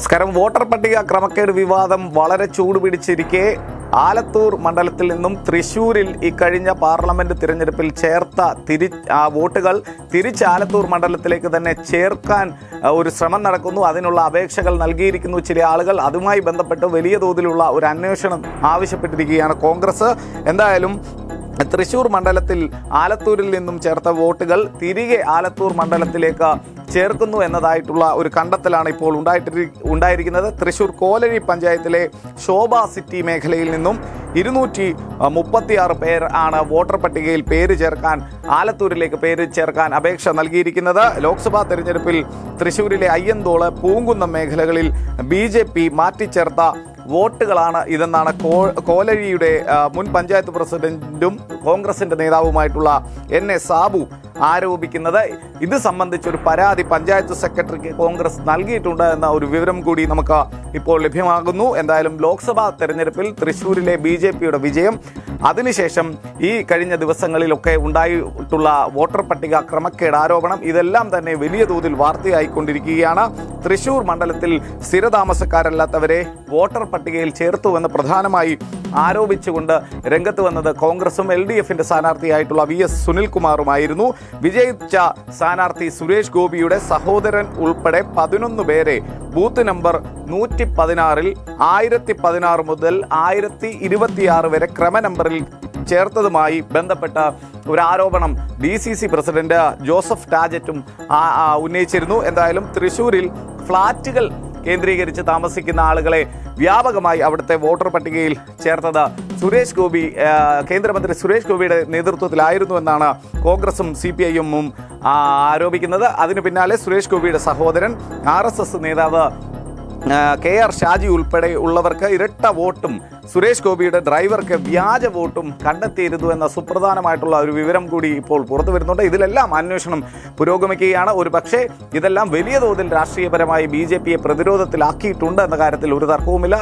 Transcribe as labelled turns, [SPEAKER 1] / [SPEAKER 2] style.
[SPEAKER 1] നമസ്കാരം. വോട്ടർ പട്ടിക ക്രമക്കേട് വിവാദം വളരെ ചൂടുപിടിച്ചിരിക്കെ ആലത്തൂർ മണ്ഡലത്തിൽ നിന്നും തൃശൂരിൽ ഇക്കഴിഞ്ഞ പാർലമെന്റ് തിരഞ്ഞെടുപ്പിൽ ചേർത്ത തിരി വോട്ടുകൾ തിരിച്ച് ആലത്തൂർ മണ്ഡലത്തിലേക്ക് തന്നെ ചേർക്കാൻ ഒരു ശ്രമം നടക്കുന്നു. അതിനുള്ള അപേക്ഷകൾ നൽകിയിരിക്കുന്നു ചില ആളുകൾ. അതുമായി ബന്ധപ്പെട്ട് വലിയ തോതിലുള്ള ഒരു അന്വേഷണം ആവശ്യപ്പെട്ടിരിക്കുകയാണ് കോൺഗ്രസ്. എന്തായാലും തൃശൂർ മണ്ഡലത്തിൽ ആലത്തൂരിൽ നിന്നും ചേർത്ത വോട്ടുകൾ തിരികെ ആലത്തൂർ മണ്ഡലത്തിലേക്ക് ചേർക്കുന്നു എന്നതായിട്ടുള്ള ഒരു കണ്ടെത്തലാണ് ഇപ്പോൾ ഉണ്ടായിട്ടി ഉണ്ടായിരിക്കുന്നത്. തൃശൂർ കോലഴി പഞ്ചായത്തിലെ ശോഭ സിറ്റി മേഖലയിൽ നിന്നും ഇരുന്നൂറ്റി മുപ്പത്തിയാറ് പേർ ആണ് വോട്ടർ പട്ടികയിൽ പേര് ചേർക്കാൻ ആലത്തൂരിലേക്ക് പേര് ചേർക്കാൻ അപേക്ഷ നൽകിയിരിക്കുന്നത്. ലോക്സഭാ തെരഞ്ഞെടുപ്പിൽ തൃശൂരിലെ അയ്യന്തോൾ പൂങ്കുന്നം മേഖലകളിൽ ബി ജെ പി മാറ്റിച്ചേർത്ത വോട്ടുകളാണ് ഇതെന്നാണ് കോ കോലഴിയുടെ മുൻ പഞ്ചായത്ത് പ്രസിഡന്റും കോൺഗ്രസിന്റെ നേതാവുമായിട്ടുള്ള എൻ എ സാബു ആരോപിക്കുന്നത്. ഇത് സംബന്ധിച്ചൊരു പരാതി പഞ്ചായത്ത് സെക്രട്ടറിക്ക് കോൺഗ്രസ് നൽകിയിട്ടുണ്ട് എന്ന ഒരു വിവരം കൂടി നമുക്ക് ഇപ്പോൾ ലഭ്യമാകുന്നു. എന്തായാലും ലോക്സഭാ തെരഞ്ഞെടുപ്പിൽ തൃശ്ശൂരിലെ ബി ജെ പിയുടെ വിജയം അതിനുശേഷം ഈ കഴിഞ്ഞ ദിവസങ്ങളിലൊക്കെ ഉണ്ടായിട്ടുള്ള വോട്ടർ പട്ടിക ക്രമക്കേട് ആരോപണം ഇതെല്ലാം തന്നെ വലിയ തോതിൽ വാർത്തയായിക്കൊണ്ടിരിക്കുകയാണ്. തൃശൂർ മണ്ഡലത്തിൽ സ്ഥിരതാമസക്കാരല്ലാത്തവരെ വോട്ടർ പട്ടികയിൽ ചേർത്തുവെന്ന് പ്രധാനമായി ആരോപിച്ചുകൊണ്ട് രംഗത്ത് വന്നത് കോൺഗ്രസും എൽ ഡി എഫിന്റെ സ്ഥാനാർത്ഥിയായിട്ടുള്ള വി എസ് സുനിൽകുമാറുമായിരുന്നു. വിജയിച്ച സ്ഥാനാർത്ഥി സുരേഷ് ഗോപിയുടെ സഹോദരൻ ഉൾപ്പെടെ പതിനൊന്ന് പേരെ ബൂത്ത് നമ്പർ നൂറ്റി പതിനാറിൽ ആയിരത്തി പതിനാറ് മുതൽ ആയിരത്തി ഇരുപത്തിയാറ് വരെ ക്രമ നമ്പറിൽ ചേർത്തതുമായി ബന്ധപ്പെട്ട ഒരു ആരോപണം D C C president Joseph ടാജറ്റും ഉന്നയിച്ചിരുന്നു. എന്തായാലും തൃശൂരിൽ ഫ്ളാറ്റുകൾ കേന്ദ്രീകരിച്ച് താമസിക്കുന്ന ആളുകളെ വ്യാപകമായി അവിടുത്തെ വോട്ടർ പട്ടികയിൽ ചേർത്തത് സുരേഷ് ഗോപി കേന്ദ്രമന്ത്രി സുരേഷ് ഗോപിയുടെ നേതൃത്വത്തിലായിരുന്നു എന്നാണ് കോൺഗ്രസും സി പി ഐ എമ്മും ആരോപിക്കുന്നത്. അതിനു പിന്നാലെ സുരേഷ് ഗോപിയുടെ സഹോദരൻ ആർ നേതാവ് കെ ആർ ഷാജി ഉൾപ്പെടെ ഉള്ളവർക്ക് ഇരട്ട വോട്ടും സുരേഷ് ഗോപിയുടെ ഡ്രൈവർക്ക് വ്യാജ വോട്ടും കണ്ടെത്തിയിരുന്നു എന്ന സുപ്രധാനമായിട്ടുള്ള ഒരു വിവരം കൂടി ഇപ്പോൾ പുറത്തു വരുന്നുണ്ട്. ഇതിലെല്ലാം അന്വേഷണം പുരോഗമിക്കുകയാണ്. ഒരു പക്ഷേ ഇതെല്ലാം വലിയ തോതിൽ രാഷ്ട്രീയപരമായി ബി ജെ പിയെ പ്രതിരോധത്തിലാക്കിയിട്ടുണ്ട് എന്ന കാര്യത്തിൽ ഒരു തർക്കവുമില്ല.